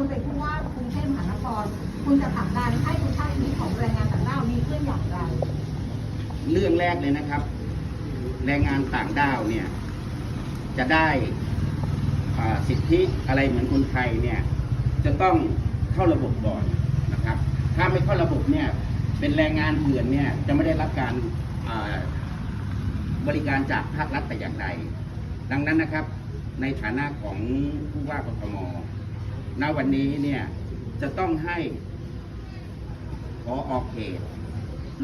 คุณเป็นผู้ว่ากรุงเทพมหานคร คุณจะผลักดันให้คุณภาพชีวิตของแรงงานต่างด้าวดีขึ้นอย่างไร เรื่องแรกเลยนะครับ แรงงานต่างด้าวเนี่ย จะได้สิทธิอะไรเหมือนคนไทยเนี่ย จะต้องเข้าระบบก่อนนะครับ ถ้าไม่เข้าระบบเนี่ย เป็นแรงงานเถื่อนเนี่ยจะไม่ได้รับการบริการจากภาครัฐแต่อย่างใด ดังนั้นนะครับ ในฐานะของผู้ว่ากทม ณวันนี้เนี่ยจะต้องให้ขอออกเขต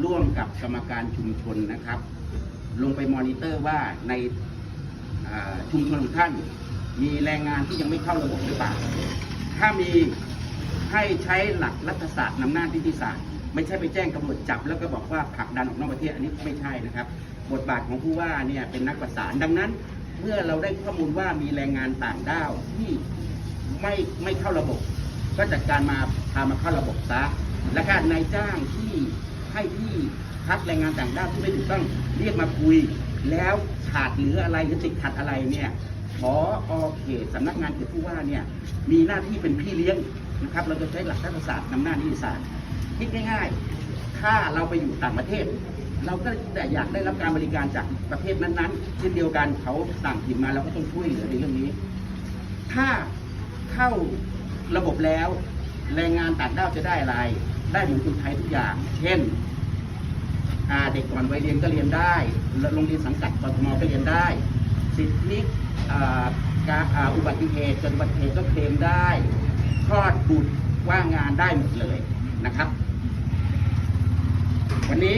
ร่วมกับกรรมการชุมชนนะครับ ลงไปมอนิเตอร์ว่าในชุมชนของท่าน มีแรงงานที่ยังไม่เข้าระบบหรือเปล่า ถ้ามีให้ใช้หลักรัฐศาสตร์นำหน้านิติศาสตร์ ไม่ใช่ไปแจ้งตำรวจจับ แล้วก็บอกว่าผลักดันออกนอกประเทศอันนี้ไม่ใช่นะครับ บทบาทของผู้ว่าเนี่ยเป็นนักประสานดังนั้น เมื่อเราได้ข้อมูลว่ามีแรงงานต่างด้าวที่ ไม่ไม่เข้าระบบ ก็จัดการมาพามาเข้าระบบซะและการนายจ้างที่ให้ที่พักแรงงานต่างด้าวที่ไม่ถูกต้องเรียกมาคุย แล้วขาดเหลืออะไรหรือติดขัดอะไรเนี่ยขออเขตสำนักงานเขตผู้ว่าเนี่ยมีหน้าที่เป็นพี่เลี้ยงนะครับ เราจะใช้หลักรัฐศาสตร์นำหน้านิติศาสตร์คิดง่ายๆ ถ้าเราไปอยู่ต่างประเทศ เราก็แต่อยากได้รับการบริการจากประเทศนั้นๆเช่นเดียวกันเขาสั่งถิ่นมาเราก็ต้องช่วยเหลือในเรื่องนี้ ถ้า เข้าระบบแล้ว แรงงานต่างด้าวจะได้อะไร ได้เหมือนคนไทยทุกอย่าง เช่นเด็กก่อนวัยเรียนก็เรียนได้ โรงเรียนสังกัดกทมก็เรียนได้ สิทธิการอุบัติเหตุเกิดอุบัติเหตุก็เคลมได้คลอดบุตรว่างงานได้หมดเลยนะครับ วันนี้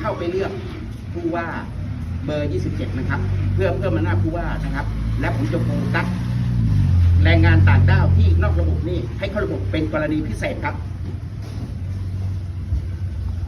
เข้าไปเลือกผู้ว่าเบอร์ 27 นะครับ เพื่อเพื่อมาหน้าผู้ว่านะครับ และผมจะโฟกัสแรงงานต่างด้าวที่ นอกระบบนี่ให้เข้าระบบเป็นกรณีพิเศษครับ